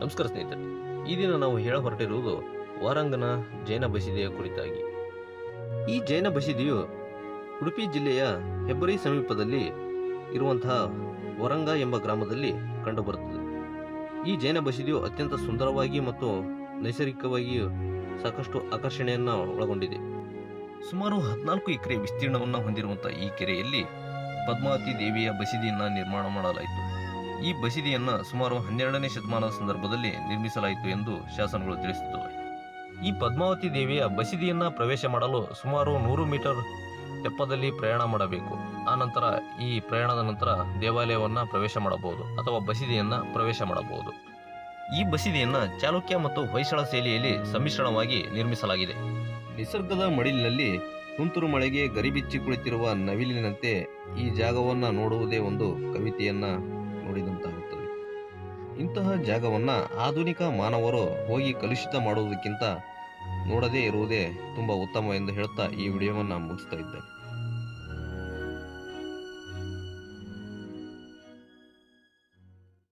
ನಮಸ್ಕಾರ ಸ್ನೇಹಿತರೆ, ಈ ದಿನ ನಾವು ಹೇಳ ಹೊರಟಿರುವುದು ವಾರಂಗನ ಜೈನ ಬಸಿದಿಯ ಕುರಿತಾಗಿ. ಈ ಜೈನ ಬಸಿದಿಯು ಉಡುಪಿ ಜಿಲ್ಲೆಯ ಹೆಬ್ಬರಿ ಸಮೀಪದಲ್ಲಿ ಇರುವಂತಹ ವರಂಗ ಎಂಬ ಗ್ರಾಮದಲ್ಲಿ ಕಂಡುಬರುತ್ತದೆ. ಈ ಜೈನ ಬಸದಿಯು ಅತ್ಯಂತ ಸುಂದರವಾಗಿ ಮತ್ತು ನೈಸರ್ಗಿಕವಾಗಿಯೂ ಸಾಕಷ್ಟು ಆಕರ್ಷಣೆಯನ್ನು ಒಳಗೊಂಡಿದೆ. ಸುಮಾರು ಹದಿನಾಲ್ಕು ಎಕರೆ ವಿಸ್ತೀರ್ಣವನ್ನು ಹೊಂದಿರುವಂಥ ಈ ಕೆರೆಯಲ್ಲಿ ಪದ್ಮಾವತಿ ದೇವಿಯ ಬಸದಿಯನ್ನು ನಿರ್ಮಾಣ ಮಾಡಲಾಯಿತು. ಈ ಬಸಿದಿಯನ್ನು ಸುಮಾರು ಹನ್ನೆರಡನೇ ಶತಮಾನದ ಸಂದರ್ಭದಲ್ಲಿ ನಿರ್ಮಿಸಲಾಯಿತು ಎಂದು ಶಾಸನಗಳು ತಿಳಿಸುತ್ತವೆ ಈ ಪದ್ಮಾವತಿ ದೇವಿಯ ಬಸಿದಿಯನ್ನ ಪ್ರವೇಶ ಮಾಡಲು ಸುಮಾರು ನೂರು ಮೀಟರ್ ತೆಪ್ಪದಲ್ಲಿ ಪ್ರಯಾಣ ಮಾಡಬೇಕು. ಆನಂತರ ನಂತರ ಈ ಪ್ರಯಾಣದ ನಂತರ ದೇವಾಲಯವನ್ನು ಪ್ರವೇಶ ಮಾಡಬಹುದು ಅಥವಾ ಬಸಿದಿಯನ್ನ ಪ್ರವೇಶ ಮಾಡಬಹುದು. ಈ ಬಸದಿಯನ್ನು ಚಾಲುಕ್ಯ ಮತ್ತು ಹೊಯ್ಸಳ ಶೈಲಿಯಲ್ಲಿ ಸಮ್ಮಿಶ್ರಣವಾಗಿ ನಿರ್ಮಿಸಲಾಗಿದೆ. ನಿಸರ್ಗದ ಮಡಿಲಿನಲ್ಲಿ ತುಂತುರು ಮಳೆಗೆ ಗರಿಬಿಚ್ಚಿ ಕುಳಿತಿರುವ ನವಿಲಿನಂತೆ ಈ ಜಾಗವನ್ನು ನೋಡುವುದೇ ಒಂದು ಕವಿತೆಯನ್ನ ನೋಡಿದಂತಾಗುತ್ತದೆ. ಇಂತಹ ಜಾಗವನ್ನು ಆಧುನಿಕ ಮಾನವರು ಹೋಗಿ ಕಲುಷಿತ ಮಾಡುವುದಕ್ಕಿಂತ ನೋಡದೇ ಇರುವುದೇ ತುಂಬ ಉತ್ತಮ ಎಂದು ಹೇಳುತ್ತಾ ಈ ವಿಡಿಯೋವನ್ನು ಮುಗಿಸ್ತಾ ಇದ್ದೇನೆ.